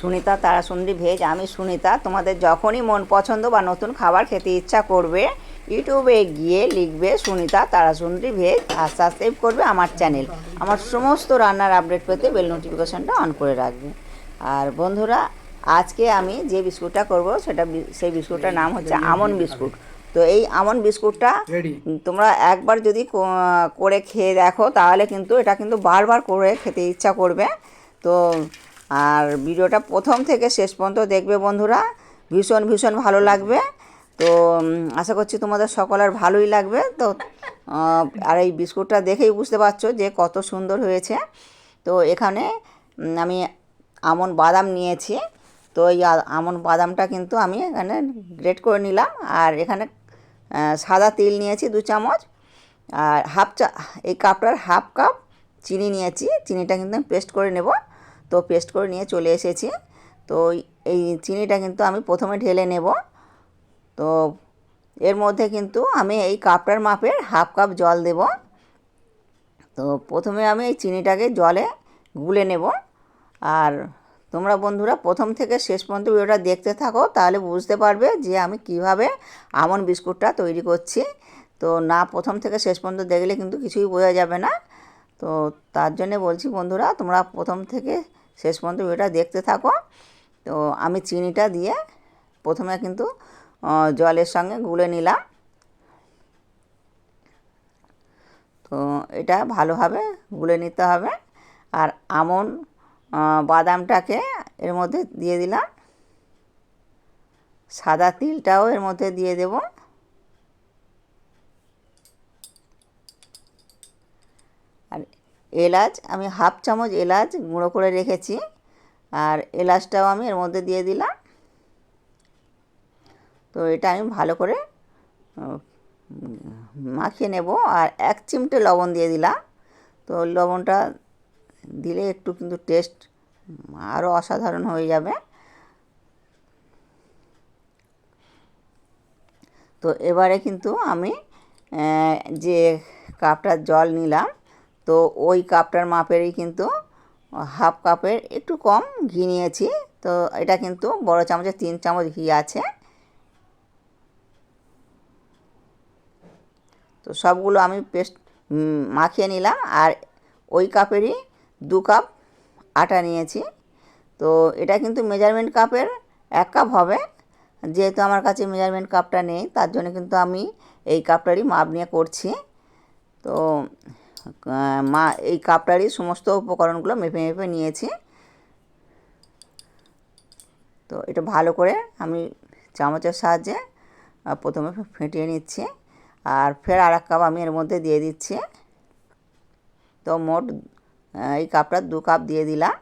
Sunita Tarasundari veg আমি সুনিতা। তোমাদের যখনই মন পছন্দ বা নতুন খাবার খেতে ইচ্ছা করবে ইউটিউবে গিয়ে লিখবে সুনিতা তারাসুন্দরী ভেজ আর সাবস্ক্রাইব করবে আমার চ্যানেল আমার সমস্ত রান্নার আপডেট পেতে বেল নোটিফিকেশানটা অন করে রাখবে। আর বন্ধুরা আজকে আমি যে বিস্কুটটা করব সেটা সেই বিস্কুটটার নাম হচ্ছে আমন বিস্কুট। তো এই আমন বিস্কুটটা তোমরা একবার যদি করে খেয়ে দেখো তাহলে কিন্তু এটা কিন্তু বারবার করে খেতে ইচ্ছা করবে। তো আর ভিডিওটা প্রথম থেকে শেষ পর্যন্ত দেখবে বন্ধুরা। ভীষণ ভীষণ ভালো লাগবে। তো আশা করছি তোমাদের সকলের ভালোই লাগবে। তো আর এই বিস্কুটটা দেখেই বুঝতে পারছ যে কত সুন্দর হয়েছে। তো, এখানে আমি আমন বাদাম নিয়েছি। তো, এই আমন বাদামটা কিন্তু আমি এখানে গ্রেট করে নিলাম। আর এখানে সাদা তিল নিয়েছি দু চামচ। আর হাফ চা, এই কাপটার হাফ কাপ চিনি নিয়েছি। চিনিটা কিন্তু আমি পেস্ট করে নেব। তো পেস্ট করে নিয়ে চলে এসেছি। তো এই চিনিটা কিন্তু আমি প্রথমে ঢেলে নেব। তো এর মধ্যে কিন্তু আমি এই কাপটার মাপের হাফ কাপ জল দেব। তো প্রথমে আমি এই চিনিটাকে জলে গুলে নেব। আর তোমরা বন্ধুরা প্রথম থেকে শেষ পর্যন্ত ভিডিওটা দেখতে থাকো, তাহলে বুঝতে পারবে যে আমি কীভাবে আমন বিস্কুটটা তৈরি করছি। তো না প্রথম থেকে শেষ পর্যন্ত দেখলে কিন্তু কিছুই বোঝা যাবে না। তো তার জন্যে বলছি বন্ধুরা, তোমরা প্রথম থেকে শেষ পর্যন্ত ভিডিওটা দেখতে থাকো। তো আমি চিনিটা দিয়ে প্রথমে কিন্তু জলের সঙ্গে গুলে নিলাম। তো এটা ভালোভাবে গুলে নিতে হবে। আর আমন বাদামটাকে এর মধ্যে দিয়ে দিলাম। সাদা তিলটাও এর মধ্যে দিয়ে দেব আর এলাচ, আমি হাফ চামচ এলাচ গুঁড়ো করে রেখেছি। আর এলাচটাও আমি এর মধ্যে দিয়ে দিলাম। তো এটা আমি ভালো করে মাখিয়ে নেব। আর এক চিমটে লবণ দিয়ে দিলাম। তো লবণটা দিলে একটু কিন্তু টেস্ট আরও অসাধারণ হয়ে যাবে। তো এবারে কিন্তু আমি যে কাপটার জল নিলাম তো ওই কাপটার মাপেরই কিন্তু হাফ কাপের একটু কম ঘি নিয়েছি। তো এটা কিন্তু বড় চামচের তিন চামচ ঘি আছে। তো সবগুলো আমি পেস্ট মাখিয়ে নিলাম আর ওই কাপেরই দু কাপ আটা নিয়েছি। তো এটা কিন্তু মেজারমেন্ট কাপের এক কাপ হবে। যেহেতু আমার কাছে মেজারমেন্ট কাপটা নেই, তার জন্য কিন্তু আমি এই কাপটারই মাপ নিয়ে করছি। তো মা, এই কাপটারই সমস্ত উপকরণগুলো মেপে মেপে নিয়েছি। তো এটা ভালো করে আমি চামচের সাহায্যে প্রথমে ফেটিয়ে নিচ্ছি। আর ফের আর এক কাপ আমি এর মধ্যে দিয়ে দিচ্ছি। তো মোট এই কাপটা দু কাপ দিয়ে দিলাম।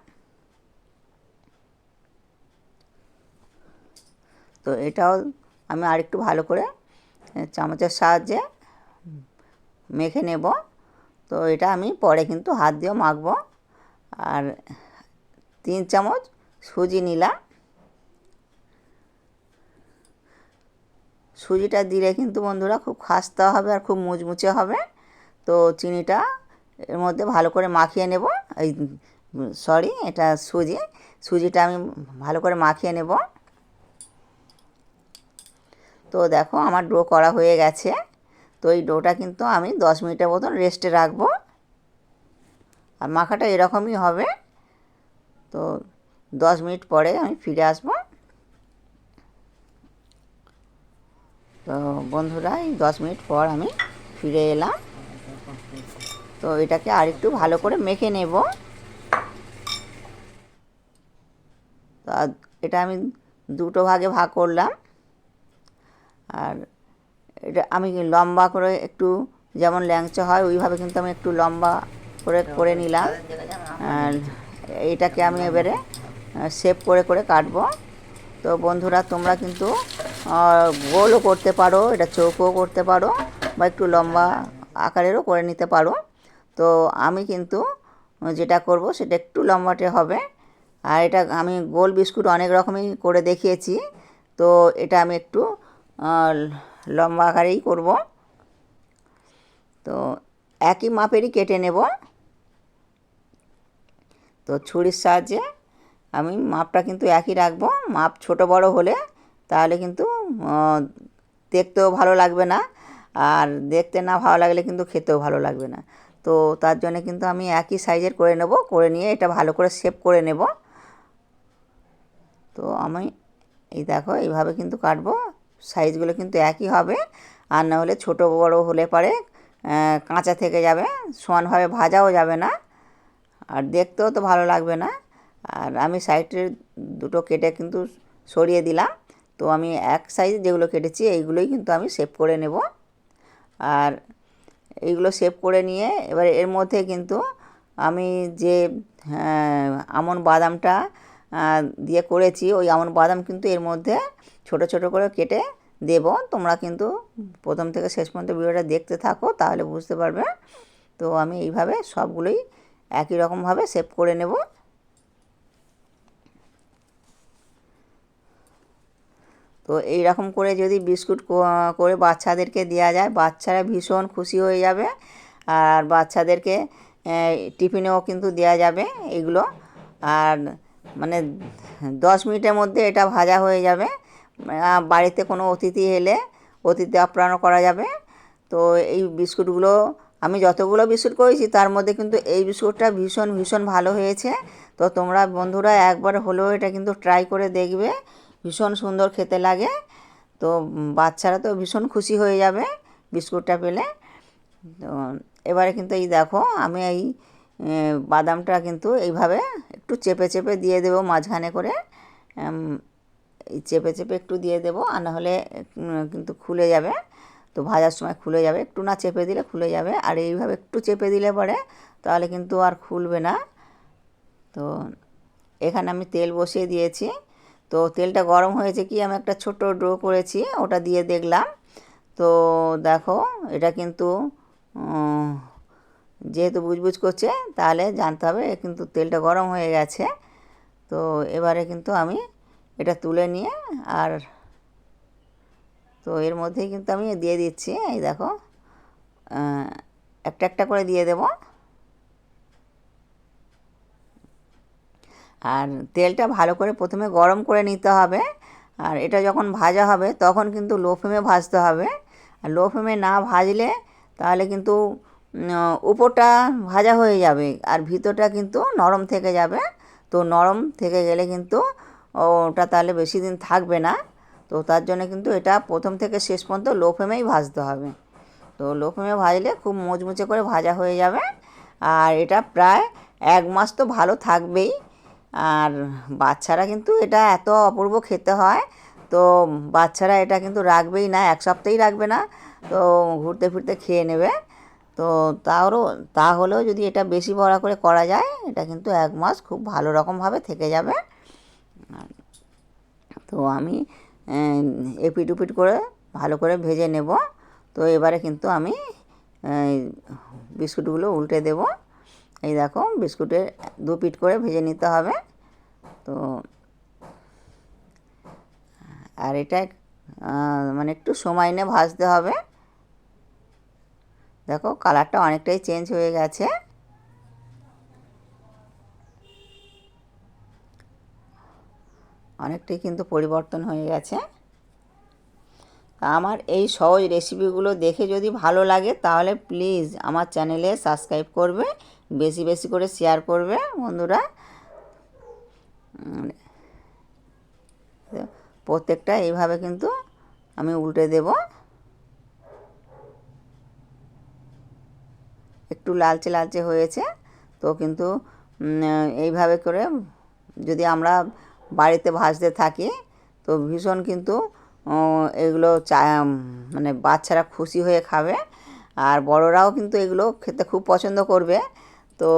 তো এটাও আমি আরেকটু ভালো করে চামচের সাহায্যে মেখে নেব। তো এটা আমি পরে কিন্তু হাত দিয়েও মাখবো। আর তিন চামচ সুজি নিলাম। সুজিটা দিলে কিন্তু বন্ধুরা খুব খাস্তা হবে আর খুব মুচমুচে হবে। তো চিনিটা এর মধ্যে ভালো করে মাখিয়ে নেব। এই সরি, এটা সুজি। সুজিটা আমি ভালো করে মাখিয়ে নেব। তো দেখো, আমার ডো করা হয়ে গেছে। তো এই ডোটা কিন্তু আমি দশ মিনিটের মতন রেস্টে রাখব। আর মাখাটা এরকমই হবে। তো দশ মিনিট পরে আমি ফিরে আসব। তো বন্ধুরা, এই দশ মিনিট পর আমি ফিরে এলাম। তো এটাকে আরেকটু ভালো করে মেখে নেব। তো আর- এটা আমি দুটো ভাগে ভাগ করলাম। আর এটা আমি লম্বা করে একটু যেমন ল্যাংচা হয়, ওইভাবে কিন্তু আমি একটু লম্বা করে করে নিলাম। এটাকে আমি এবারে সেভ করে করে কাটবো। তো বন্ধুরা, তোমরা কিন্তু গোলও করতে পারো, এটা চৌকোও করতে পারো, বা একটু লম্বা আকারেরও করে নিতে পারো। তো আমি কিন্তু যেটা করব, সেটা একটু লম্বাটে হবে। আর এটা আমি গোল বিস্কুট অনেক রকমই করে দেখিয়েছি। তো এটা আমি একটু লম্বা আকারেই করব। তো একই মাপেরই কেটে নেব। তো ছুরির সাহায্যে আমি মাপটা কিন্তু একই রাখব। মাপ ছোট বড় হলে তাহলে কিন্তু দেখতেও ভালো লাগবে না। আর দেখতে না ভালো লাগলে কিন্তু খেতেও ভালো লাগবে না। তো তার জন্য কিন্তু আমি একই সাইজের করে নেব। করে নিয়ে এটা ভালো করে শেপ করে নেব। তো আমি এই দেখো, এইভাবে কিন্তু কাটবো। সাইজগুলো কিন্তু একই হবে। আর না হলে ছোটো বড় হলে পরে কাঁচা থেকে যাবে, সমানভাবে ভাজাও যাবে না। আর দেখতেও তো ভালো লাগবে না। আর আমি সাইডের দুটো কেটে কিন্তু সরিয়ে দিলাম। তো আমি এক সাইজ যেগুলো কেটেছি, এইগুলোই কিন্তু আমি সেভ করে নেব। আর এইগুলো সেভ করে নিয়ে এবার এর মধ্যে কিন্তু আমি যে আমন বাদামটা দিয়ে করেছি, ওই আমন বাদাম কিন্তু এর মধ্যে ছোট ছোট করে কেটে দেব। তোমরা কিন্তু প্রথম থেকে শেষ পর্যন্ত ভিডিওটা দেখতে থাকো, তাহলে বুঝতে পারবে। তো আমি এইভাবে সবগুলোই একই রকমভাবে সেভ করে নেব। তো এই রকম করে যদি বিস্কুট করে বাচ্চাদেরকে দেওয়া যায়, বাচ্চারা ভীষণ খুশি হয়ে যাবে। আর বাচ্চাদেরকে টিফিনেও কিন্তু দেওয়া যাবে এগুলো। আর মানে দশ মিনিটের মধ্যে এটা ভাজা হয়ে যাবে। বাড়িতে কোনো অতিথি এলে অতিথি আপ্যায়ন করা যাবে। তো এই বিস্কুটগুলো, আমি যতগুলো বিস্কুট করেছি, তার মধ্যে কিন্তু এই বিস্কুটটা ভীষণ ভীষণ ভালো হয়েছে। তো তোমরা বন্ধুরা একবার হলেও এটা কিন্তু ট্রাই করে দেখবে। ভীষণ সুন্দর খেতে লাগে। তো বাচ্চারা তো ভীষণ খুশি হয়ে যাবে বিস্কুটটা পেলে। তো এবারে কিন্তু এই দেখো, আমি এই বাদামটা কিন্তু এইভাবে একটু চেপে চেপে দিয়ে দেবো মাঝখানে করে। চেপে চেপে একটু দিয়ে দেবো আর না হলে কিন্তু খুলে যাবে। তো ভাজার সময় খুলে যাবে। একটু না চেপে দিলে খুলে যাবে। আর এইভাবে একটু চেপে দিলে পরে তাহলে কিন্তু আর খুলবে না। তো এখানে আমি তেল বসিয়ে দিয়েছি। তো তেলটা গরম হয়েছে কি? আমি একটা ছোট ডো করেছি, ওটা দিয়ে দেখলাম। তো দেখো, এটা কিন্তু যেহেতু বুজবুজ করছে, তাহলে জানতে হবে, কিন্তু তেলটা গরম হয়ে গেছে। তো এবারে কিন্তু আমি এটা তুলে নিয়ে আর তো এর মধ্যেই কিন্তু আমি দিয়ে দিচ্ছি, এই দেখো। একটা একটা করে দিয়ে দেবো। আর তেলটা ভালো করে প্রথমে গরম করে নিতে হবে। আর এটা যখন ভাজা হবে, তখন কিন্তু লো ফ্লেমে ভাজতে হবে। আর লো ফ্লেমে না ভাজলে, তাহলে কিন্তু উপরটা ভাজা হয়ে যাবে আর ভিতরটা কিন্তু নরম থেকে যাবে। তো নরম থেকে গেলে কিন্তু ওটা তাহলে বেশি দিন থাকবে না। তো তার জন্য কিন্তু এটা প্রথম থেকে শেষ পর্যন্ত লো ফ্লেমেই ভাজতে হবে। তো লো ফ্লেমে ভাজলে খুব মুচমুচে করে ভাজা হয়ে যাবে। আর এটা প্রায় এক মাস তো ভালো থাকবেই। আর বাচ্চারা কিন্তু এটা এত অপূর্ব খেতে হয়। তো বাচ্চারা এটা কিন্তু রাখবেই না, এক সপ্তাহই রাখবে না। তো ঘুরতে ফিরতে খেয়ে নেবে। তো তারও, তাহলেও যদি এটা বেশি বড়া করে করা যায়, এটা কিন্তু এক মাস খুব ভালো রকমভাবে থেকে যাবে। তো আমি এপিট উপিট করে ভালো করে ভেজে নেব। তো এবারে কিন্তু আমি বিস্কুটগুলো উল্টে দেব। এই দেখো বিস্কুটের দু পিট করে ভেজে নিতে হবে। তো আর এটা মানে একটু সময় নিয়ে ভাজতে হবে। দেখো কালারটা অনেকটাই চেঞ্জ হয়ে গেছে। অনেকটাই কিন্তু পরিবর্তন হয়ে গেছে। তা আমার এই সহজ রেসিপিগুলো দেখে যদি ভালো লাগে, তাহলে প্লিজ আমার চ্যানেলে সাবস্ক্রাইব করবে, বেশি বেশি করে শেয়ার করবে, বন্ধুরা। প্রত্যেকটা এইভাবে কিন্তু আমি উল্টে দেব। একটু লালচে লালচে হয়েছে, তো কিন্তু এইভাবে করে যদি আমরা বাড়িতে ভাজতে থাকি, তো ভীষণ কিন্তু এগুলো চা মানে বাচ্চারা খুশি হয়ে খাবে। আর বড়রাও কিন্তু এগুলো খেতে খুব পছন্দ করবে। তো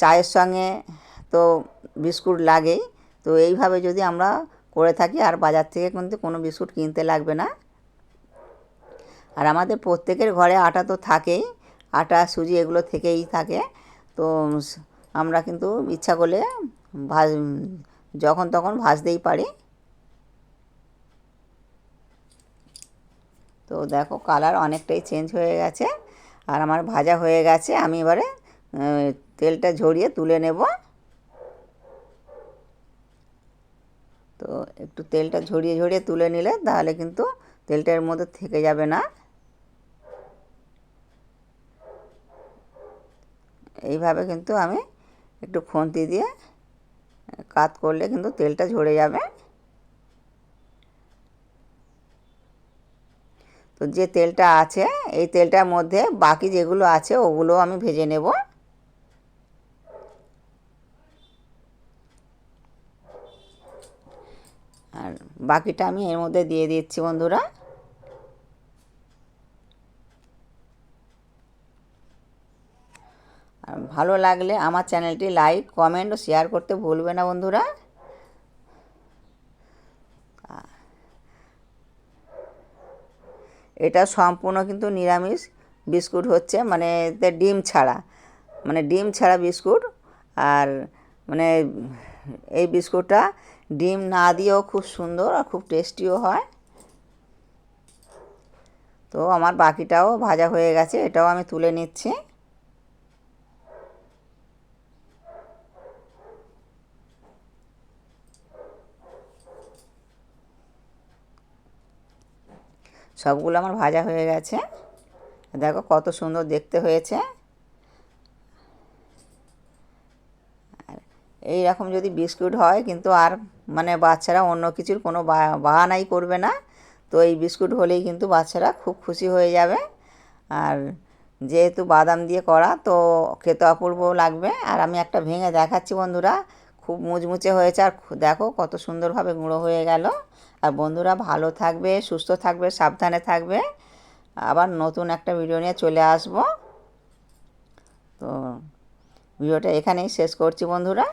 চায়ের সঙ্গে তো বিস্কুট লাগেই। তো এইভাবে যদি আমরা করে থাকি, আর বাজার থেকে কিন্তু কোনো বিস্কুট কিনতে লাগবে না। আর আমাদের প্রত্যেকের ঘরে আটা তো থাকেই। আটা, সুজি এগুলো থেকেই থাকে। তো আমরা কিন্তু ইচ্ছা করলে ভাজ, যখন তখন ভাজতেই পারি। তো দেখো কালার অনেকটাই চেঞ্জ হয়ে গেছে। আর আমার ভাজা হয়ে গেছে, আমি এবারে তেলটা ঝরিয়ে তুলে নেব। তো একটু তেলটা ঝরিয়ে ঝরিয়ে তুলে নিলে তাহলে কিন্তু তেলটার মধ্যে থেকে যাবে না। এইভাবে কিন্তু আমি একটু খুন্তি দিয়ে, কাত করলে কিন্তু তেলটা ঝরে যাবে। তো যে তেলটা আছে, এই তেলটার মধ্যে বাকি যেগুলো আছে, ওগুলো আমি ভেজে নেব। আর বাকিটা আমি এর মধ্যে দিয়ে দিচ্ছি বন্ধুরা আর ভালো লাগলে আমার চ্যানেলটি লাইক, কমেন্ট ও শেয়ার করতে ভুলবে না বন্ধুরা। এটা সম্পূর্ণ কিন্তু নিরামিষ বিস্কুট হচ্ছে মানে এতে ডিম ছাড়া মানে ডিম ছাড়া বিস্কুট। আর মানে এই বিস্কুটটা ডিম না দিয়েও খুব সুন্দর আর খুব টেস্টিও হয়। তো আমার বাকিটাও ভাজা হয়ে গেছে, এটাও আমি তুলে নিচ্ছি। সবগুলো আমার ভাজা হয়ে গেছে। দেখো কত সুন্দর দেখতে হয়েছে। এই রকম যদি বিস্কুট হয়, কিন্তু আর মানে বাচ্চারা অন্য কিছুর কোনো বাহানাই করবে না। তো এই বিস্কুট হলেই কিন্তু বাচ্চারা খুব খুশি হয়ে যাবে। আর যেহেতু বাদাম দিয়ে করা, তো খেতে অপূর্ব লাগবে। আর আমি একটা ভেঙে দেখাচ্ছি বন্ধুরা খুব মুচমুচে হয়েছে আর দেখো কত সুন্দরভাবে গুঁড়ো হয়ে গেল। আর বন্ধুরা ভালো থাকবে, সুস্থ থাকবে, সাবধানে থাকবে। আবার নতুন একটা ভিডিও নিয়ে চলে আসব। তো ভিডিওটা এখানেই শেষ করছি বন্ধুরা।